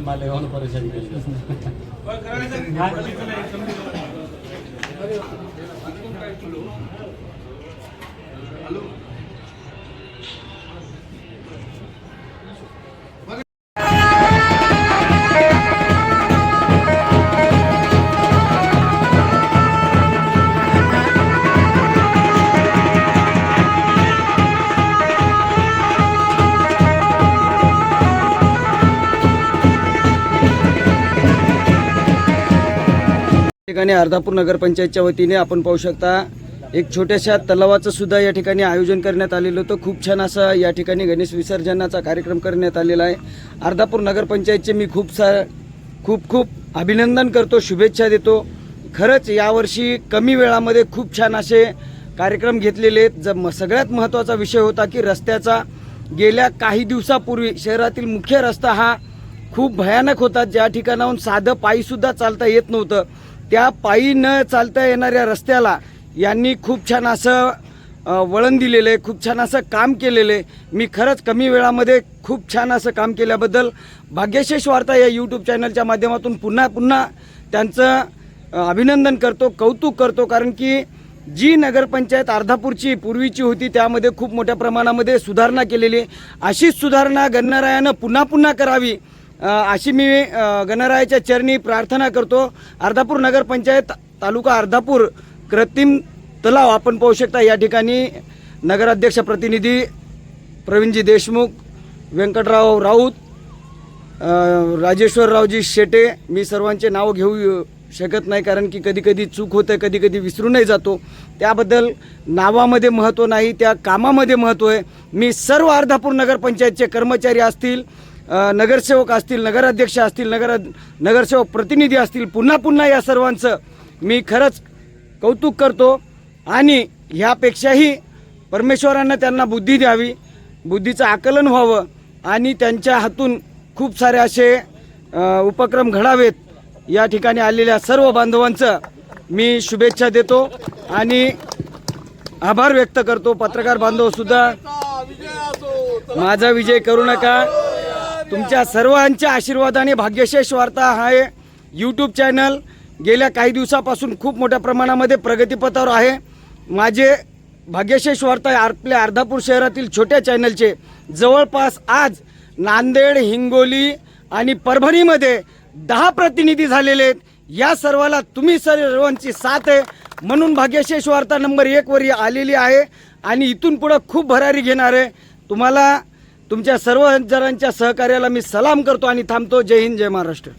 માં લેવાનું પરેશાન કરી ठिकाणी अर्धापूर नगरपंचायतच्या वतीने आपण पाहू शकता एक छोट्याशा तलावाचं सुद्धा या ठिकाणी आयोजन करण्यात आलेलं होतं. खूप छान असं या ठिकाणी गणेश विसर्जनाचा कार्यक्रम करण्यात आलेला आहे. अर्धापूर नगरपंचायतचे मी खूप सा खूप खूप अभिनंदन करतो शुभेच्छा देतो. खरंच यावर्षी कमी वेळामध्ये खूप छान असे कार्यक्रम घेतलेले आहेत. ज म- सगळ्यात महत्त्वाचा विषय होता की रस्त्याचा गेल्या काही दिवसापूर्वी शहरातील मुख्य रस्ता हा खूप भयानक होता. ज्या ठिकाणाहून साधं पायीसुद्धा चालता येत नव्हतं. त्या पायी न चालता येणाऱ्या रस्त्याला यांनी खूप छान असं वळण दिलेलं आहे खूप छान असं काम केलेलं आहे. मी खरंच कमी वेळामध्ये खूप छान असं काम केल्याबद्दल भाग्यशेष वार्ता या यूट्यूब चॅनलच्या माध्यमातून पुन्हा पुन्हा त्यांचं अभिनंदन करतो कौतुक करतो. कारण की जी नगरपंचायत अर्धापूरची पूर्वीची होती त्यामध्ये खूप मोठ्या प्रमाणामध्ये सुधारणा केलेली आहे. अशीच सुधारणा गणरायानं पुन्हा पुन्हा करावी. अशी मी गणरायाच्या चरणी प्रार्थना करतो. अर्धापूर नगरपंचायत तालुका अर्धापूर कृत्रिम तलाव आपण पाहू शकता. या ठिकाणी नगराध्यक्ष प्रतिनिधी प्रवीणजी देशमुख व्यंकटराव राऊत राजेश्वररावजी शेटे मी सर्वांचे नाव घेऊ शकत नाही कारण की कधीकधी चूक होतं कधी कधी विसरूनही जातो. त्याबद्दल नावामध्ये महत्त्व नाही त्या कामामध्ये महत्त्व आहे. मी सर्व अर्धापूर नगरपंचायतचे कर्मचारी असतील नगरसेवक असतील नगराध्यक्ष असतील नगर नगरसेवक प्रतिनिधी असतील पुन्हा पुन्हा या सर्वांचं मी खरंच कौतुक करतो आणि ह्यापेक्षाही परमेश्वरांना त्यांना बुद्धी द्यावी बुद्धीचं आकलन व्हावं आणि त्यांच्या हातून खूप सारे असे उपक्रम घडावेत या ठिकाणी आलेल्या सर्व बांधवांचं मी शुभेच्छा देतो आणि आभार व्यक्त करतो. पत्रकार बांधवसुद्धा माझा विजय करू नका. तुमच्या सर्वांच्या आशीर्वादाने भाग्यशेष वार्ता हा यूट्यूब चॅनल गेल्या काही दिवसापासून खूप मोठ्या प्रमाणामध्ये प्रगतीपथावर आहे. माझे भाग्यशेष वार्ता आपल्या अर्धापूर शहरातील छोट्या चॅनलचे जवळपास आज नांदेड हिंगोली आणि परभणीमध्ये दहा प्रतिनिधी झालेले आहेत. या सर्वाला तुम्ही सर्वांची साथ आहे. म्हणून भाग्यशेष वार्ता नंबर एकवर आलेली आहे आणि इथून पुढं खूप भरारी घेणार आहे. तुम्हाला तुमच्या सर्व जणांच्या सहकार्याला मी सलाम करतो आणि थांबतो. जय हिंद जय महाराष्ट्र.